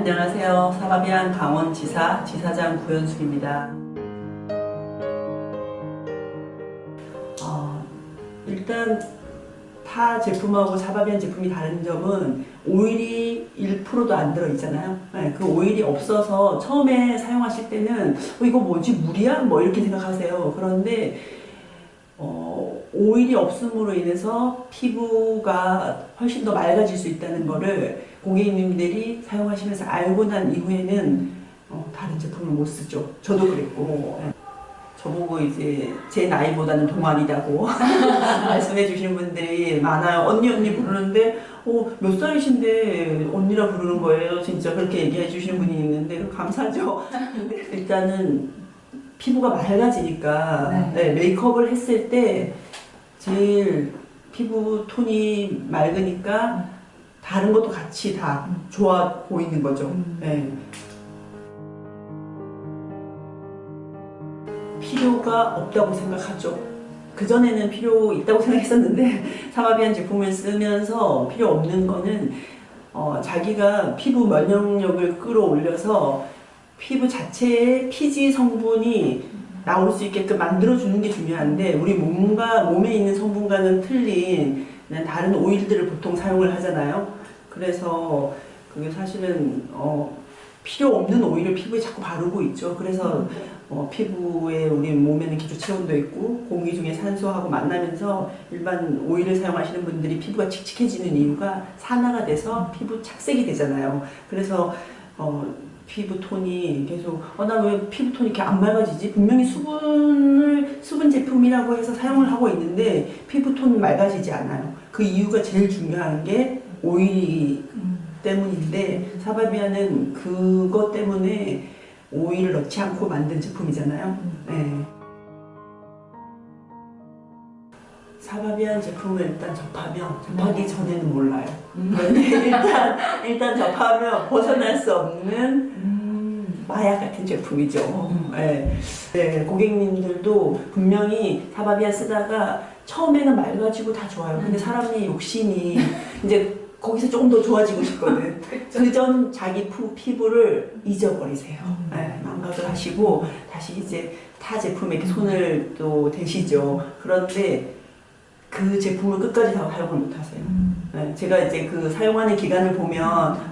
안녕하세요. 사바비안 강원지사 지사장 구현숙입니다. 어, 일단 타 제품하고 사바비안 제품이 다른 점은 오일이 1%도 안 들어있잖아요. 네, 그 오일이 없어서 처음에 사용하실 때는 어, 이거 뭐지 물이야? 뭐 이렇게 생각하세요. 그런데 어, 오일이 없음으로 인해서 피부가 훨씬 더 맑아질 수 있다는 거를 고객님들이 사용하시면서 알고 난 이후에는 어, 다른 제품을 못 쓰죠. 저도 그랬고. 네. 저보고 이제 제 나이보다는 동안이라고 말씀해 주시는 분들이 많아요. 언니 언니 부르는데 어, 몇 살이신데 언니라 부르는 거예요. 진짜 그렇게 얘기해 주시는 분이 있는데 감사하죠. 일단은 피부가 맑아지니까 네. 네, 메이크업을 했을 때 제일 피부 톤이 맑으니까 다른 것도 같이 다 좋아 보이는 거죠. 음. 네. 필요가 없다고 생각하죠. 그전에는 필요 있다고 생각했었는데 사바비안 제품을 쓰면서 필요 없는 거는 어, 자기가 피부 면역력을 끌어올려서 피부 자체의 피지 성분이 나올 수 있게끔 만들어주는 게 중요한데 우리 몸과 몸에 있는 성분과는 틀린 다른 오일들을 보통 사용을 하잖아요. 그래서 그게 사실은 어, 필요 없는 오일을 피부에 자꾸 바르고 있죠. 그래서 어, 피부에 우리 몸에는 기초 체온도 있고 공기 중에 산소하고 만나면서 일반 오일을 사용하시는 분들이 피부가 칙칙해지는 이유가 산화가 돼서 피부 착색이 되잖아요. 그래서 어, 피부 톤이 계속 어 나 왜 피부 톤이 이렇게 안 맑아지지? 분명히 수분을 수분 제품이라고 해서 사용을 하고 있는데 피부 톤 맑아지지 않아요. 그 이유가 제일 중요한 게 오일이 때문인데 사바비아는 그것 때문에 오일을 넣지 않고 만든 제품이잖아요. 네. 사바비안 제품을 일단 접하면 접하기 전에는 몰라요. 그런데 일단 일단 접하면 벗어날 수 없는 마약 같은 제품이죠. 네. 네, 고객님들도 분명히 사바비안 쓰다가 처음에는 맑아지고 다 좋아요. 근데 사람이 욕심이 이제 거기서 조금 더 좋아지고 싶거든. 그 전 자기 푸- 피부를 잊어버리세요. 네, 망각을 하시고 다시 이제 타 제품에 손을 또 대시죠. 그런데 그 제품을 끝까지 다 사용을 못 하세요. 네, 제가 이제 그 사용하는 기간을 보면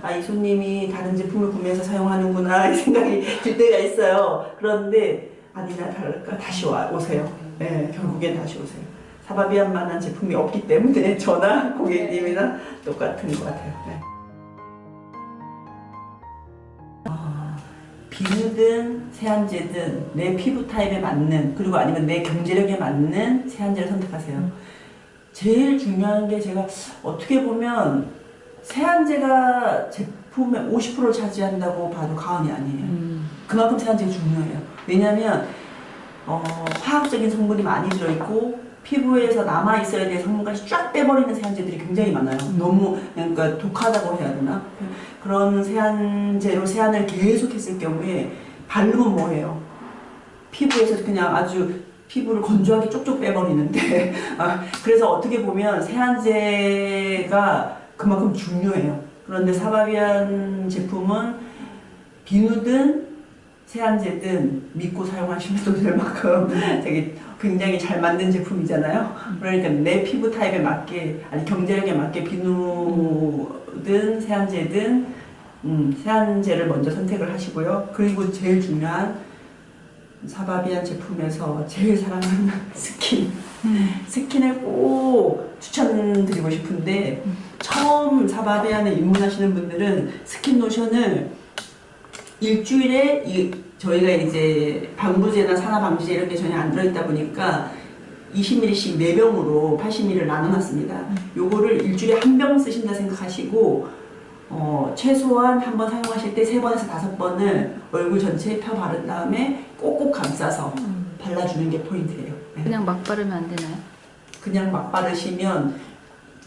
아 이 손님이 다른 제품을 구매해서 사용하는구나 이 생각이 들 때가 있어요. 그런데 아니나 다를까 다시 와 오세요. 네, 결국엔 다시 오세요. 사바비안 만한 제품이 없기 때문에 저나 고객님이나 똑같은 것 같아요. 네. 아, 비누든 세안제든 내 피부 타입에 맞는 그리고 아니면 내 경제력에 맞는 세안제를 선택하세요. 제일 중요한 게 제가 어떻게 보면 세안제가 제품의 50%를 차지한다고 봐도 과언이 아니에요. 그만큼 세안제가 중요해요. 왜냐하면 어, 화학적인 성분이 많이 들어있고 피부에서 남아 있어야 될 성분까지 쫙 빼버리는 세안제들이 굉장히 많아요. 너무 그러니까 독하다고 해야 되나? 그런 세안제로 세안을 계속 했을 경우에 바르면 뭐해요? 피부에서 그냥 아주 피부를 건조하게 쪽쪽 빼버리는데 아, 그래서 어떻게 보면 세안제가 그만큼 중요해요. 그런데 사바비안 제품은 비누든 세안제든 믿고 사용하시면 될 만큼 되게 굉장히 잘 만든 제품이잖아요. 그러니까 내 피부 타입에 맞게 아니 경제력에 맞게 비누든 세안제든 음, 세안제를 먼저 선택을 하시고요. 그리고 제일 중요한 사바비안 제품에서 제일 사랑하는 스킨. 스킨을 꼭 추천드리고 싶은데 처음 사바비안에 입문하시는 분들은 스킨 로션을 일주일에 이, 저희가 이제 방부제나 산화 방부제 이런 게 전혀 안 들어있다 보니까 20ml씩 4병으로 80ml를 나눠놨습니다. 요거를 일주일에 한 병 쓰신다 생각하시고 어, 최소한 한 번 사용하실 때 세 번에서 다섯 번을 얼굴 전체에 펴 바른 다음에 꼭꼭 감싸서 발라주는 게 포인트예요. 네. 그냥 막 바르면 안 되나요? 그냥 막 바르시면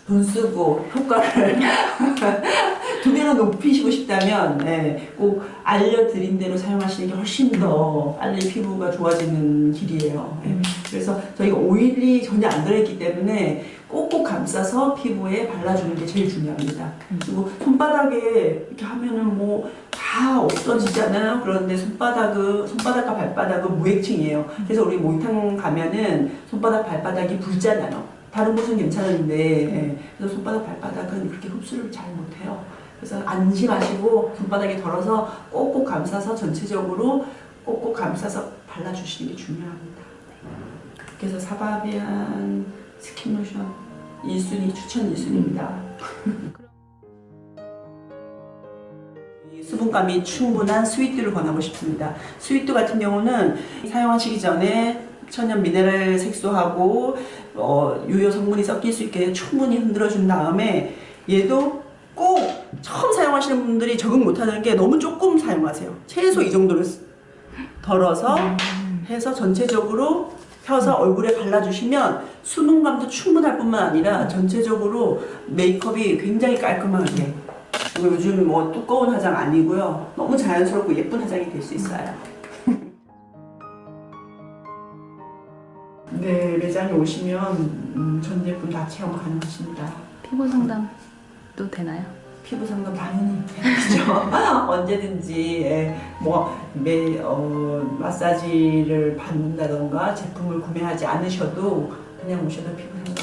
돈 쓰고 효과를 두 배로 높이시고 싶다면 네, 꼭 알려드린 대로 사용하시는 게 훨씬 더 빨리 피부가 좋아지는 길이에요. 네. 그래서 저희가 오일이 전혀 안 들어있기 때문에 꼭꼭 감싸서 피부에 발라주는 게 제일 중요합니다. 그리고 손바닥에 이렇게 하면은 뭐 다 없어지잖아요. 그런데 손바닥은 손바닥과 발바닥은 무액층이에요. 그래서 우리 목욕탕 가면은 손바닥 발바닥이 붉잖아요. 다른 곳은 괜찮은데 예. 그래서 손바닥 발바닥은 그렇게 흡수를 잘 못해요. 그래서 안심하시고 손바닥에 덜어서 꼭꼭 감싸서 전체적으로 꼭꼭 감싸서 발라주시는 게 중요합니다. 그래서 사바비안 스킨로션 1순위 추천 1순위입니다. 수분감이 충분한 스위트를 권하고 싶습니다. 스위트 같은 경우는 사용하시기 전에 천연 미네랄 색소하고 어, 유효 성분이 섞일 수 있게 충분히 흔들어 준 다음에 얘도 꼭 처음 사용하시는 분들이 적응 못하는 게 너무 조금 사용하세요. 최소 이 정도를 쓰- 덜어서 해서 전체적으로 펴서 얼굴에 발라주시면 수분감도 충분할 뿐만 아니라 전체적으로 메이크업이 굉장히 깔끔하게 그리고 요즘 뭐 두꺼운 화장 아니고요. 너무 자연스럽고 예쁜 화장이 될 수 있어요. 네, 매장에 오시면 음, 전 제품 다 체험 가능하십니다. 피부 상담도 되나요? 피부 상담 당연히 되죠. 언제든지 예, 뭐 매, 어, 마사지를 받는다던가 제품을 구매하지 않으셔도 그냥 오셔도 피부 상담